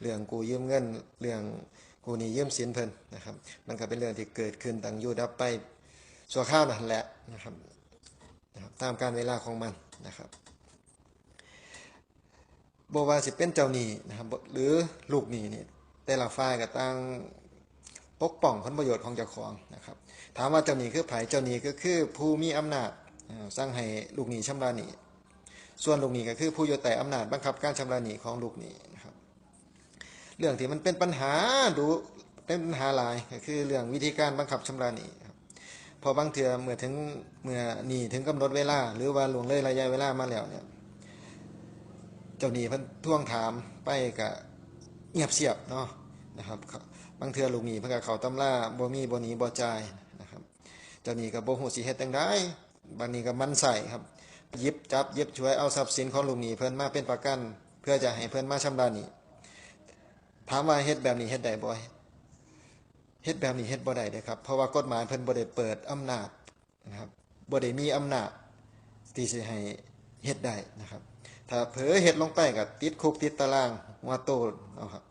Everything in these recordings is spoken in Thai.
เรื่องกูยืมเงินเรื่องกูหนี่ยืมสินเพิ่นนะครับ มันก็เป็นเรื่องที่เกิดขึ้นตั้งอยู่ดับไปชั่วข้าวนั่นแหละนะครับนะครับ ตามการเวลาของมันนะครับบว่าสิเป็นเจ้าหนี้นะครับหรือลูกหนี้นี่แต่ละฝ่ายก็ตั้งปกป้องผลประโยชน์ของเจ้าของนะครับ ถามว่าเจ้าหนี้คือไผเจ้าหนี้ก็คือผู้มีอำนาจสร้างให้ลูกหนี้ชำระหนี้ส่วนลูกหนี้ก็คือผู้อยู่แต่อำนาจบังคับการชำระหนี้ของลูกหนี้ เรื่องที่มันเป็นปัญหาดูเป็นปัญหาหลายก็คือเรื่องวิธีการบังคับชำระหนี้ครับพอบางเทื่อเมื่อถึงเมื่อหนี้ถึงกำหนดเวลา หรือว่าหลวงเลยระยะเวลามาแล้วเนี่ยเจ้าหนี้เพิ่นทวงถามไปก็เงียบเสียบเนาะนะครับบางเทื่อลูกหนี้เพิ่นก็เข้าตำราบ่มีบ่หนีบ่จ่ายนะครับ เจ้าหนี้ก็บ่ฮู้สิเฮ็ดจังไดบางนี้ก็มันใส่ครับยิบจับยิบช่วยเอาทรัพย์สินของลูกหนี้เพิ่นมาเป็นประกัน เพื่อจะให้เพิ่นมาชำระหนี้ ถามว่าเฮ็ดแบบนี้เฮ็ดได้บ่เฮ็ดแบบนี้เฮ็ดบ่ได้เด้ครับ เพราะว่ากฎหมายเพิ่นบ่ได้เปิดอำนาจนะครับบ่ได้มีอำนาจที่สิให้เฮ็ดได้นะครับ ถ้าเผลอเฮ็ดลงไปก็ติดคุกติดตารางหัวโตเอาครับ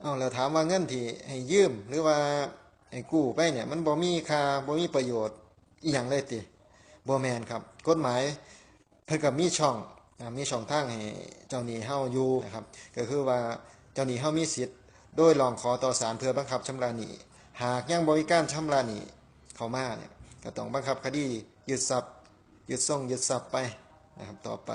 เอาแล้วถามว่าเงินที่ให้ยืมหรือว่าให้กู้ไปเนี่ยมันบ่มีค่าบ่มีประโยชน์อีหยังเลยติบ่แม่นครับ กฎหมายเพิ่นก็มีช่องมีช่องทางให้เจ้าหนี้เฮาอยู่นะครับ ก็คือว่า เจ้าหนี้เฮามีสิทธิ์โดยลองขอต่อศาลเพื่อบังคับชำระหนี้หากยังบริการชำระหนี้เขามาเนี่ยก็ต้องบังคับคดียึดทรัพย์ยึดส่งยึดทรัพย์ไปนะครับต่อไป